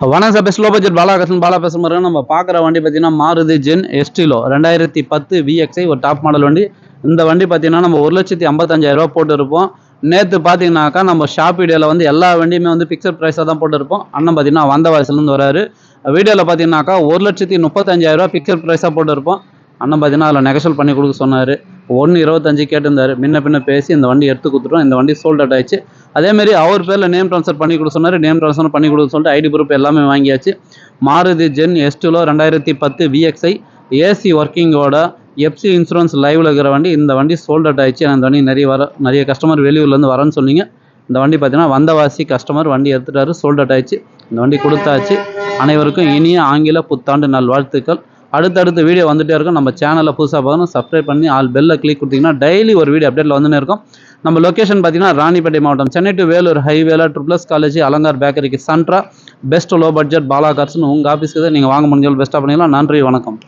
வணக்கம் sir best low budget Balakrishnan Bala பேச மாதிரி நம்ம பார்க்குற வண்டி பார்த்தீங்கன்னா மாருதி ஜென் எஸ்டிலோ ரெண்டாயிரத்தி பத்து விஎக்ஸ்ஐ ஒரு டாப் மாடல் வண்டி. இந்த வண்டி பார்த்தீங்கன்னா நம்ம ஒரு லட்சத்தி ஐம்பத்தஞ்சாயிரரூபா போட்டுருப்போம். நேற்று பார்த்தீங்கன்னாக்கா நம்ம ஷாப் வீடியோவில் வந்து எல்லா வண்டியுமே வந்து பிக்சர் ப்ரைஸாக தான் போட்டுருப்போம். அண்ணன் பார்த்தீங்கன்னா வந்த வயசுலேருந்து வராரு. வீடியோவில் பார்த்தீங்கன்னாக்கா ஒரு லட்சத்தி முப்பத்தஞ்சாயிரரூபா பிக்சர் ப்ரைஸாக போட்டுருப்போம். அண்ணன் பார்த்தீங்கன்னா அதில் நெகசல் பண்ணி கொடுக்க சொன்னார். ஒன்று இருபத்தஞ்சு கேட்டிருந்தாரு. முன்ன பின்ன பேசி இந்த வண்டி எடுத்து கொடுத்துட்டோம். இந்த வண்டி சோல்ட் அவுட் ஆயிடுச்சு. அதேமாரி அவர் பேரில் நேம் ட்ரான்ஸ்ஃபர் பண்ணி கொடுக்க சொன்னார். நேம் ட்ரான்ஸ்ஃபர் பண்ணி கொடுக்க சொல்லிட்டு ஐடி ப்ரூஃப் எல்லாமே வாங்கியாச்சு. மாருதி ஜென் எஸ்டுலோ ரெண்டாயிரத்தி பத்து விஎக்ஸ்ஐ ஏசி ஒர்க்கிங்கோட எஃப்சி இன்சூரன்ஸ் லைவில் இருக்கிற வண்டி. இந்த வண்டி சோல்ட் அவுட் ஆயிடுச்சு. அந்த வண்டி நிறைய வர நிறைய கஸ்டமர் வெளியூர்லேருந்து வரேன்னு சொன்னீங்க. இந்த வண்டி பார்த்தீங்கன்னா வந்தவாசி கஸ்டமர் வண்டி எடுத்துட்டாரு. சோல்ட் அவுட் ஆயிடுச்சு. இந்த வண்டி கொடுத்தாச்சு. அனைவருக்கும் இனிய ஆங்கில புத்தாண்டு நல்வாழ்த்துக்கள். அடுத்தடுத்த வீடியோ வந்துகிட்டே இருக்கும். நம்ம சேனலில் புதுசாக பார்க்கணும். சப்ஸ்கிரைப் பண்ணி ஆல் பெல்லில் கிளிக் கொடுத்தீங்கன்னா டெய்லி ஒரு வீடியோ அப்டேட்டில் வந்துன்னு இருக்கும். நம்ம லொக்கேஷன் பார்த்தீங்கன்னா ராணிப்பேட்டை மாவட்டம் சென்னை டு வேலூர் ஹைவேல ட்ரிப்ளஸ் காலேஜ் அலங்கார் பேக்கரிக்கு சென்ட்ரா பெஸ்ட் லோ பட்ஜெட் பாலா கார்ஸ்னு உங்கள் ஆஃபீஸ்க்கு தான் நீங்கள் வாங்க முடிஞ்சாலும் பெஸ்ட்டாக பண்ணிக்கலாம். நன்றி வணக்கம்.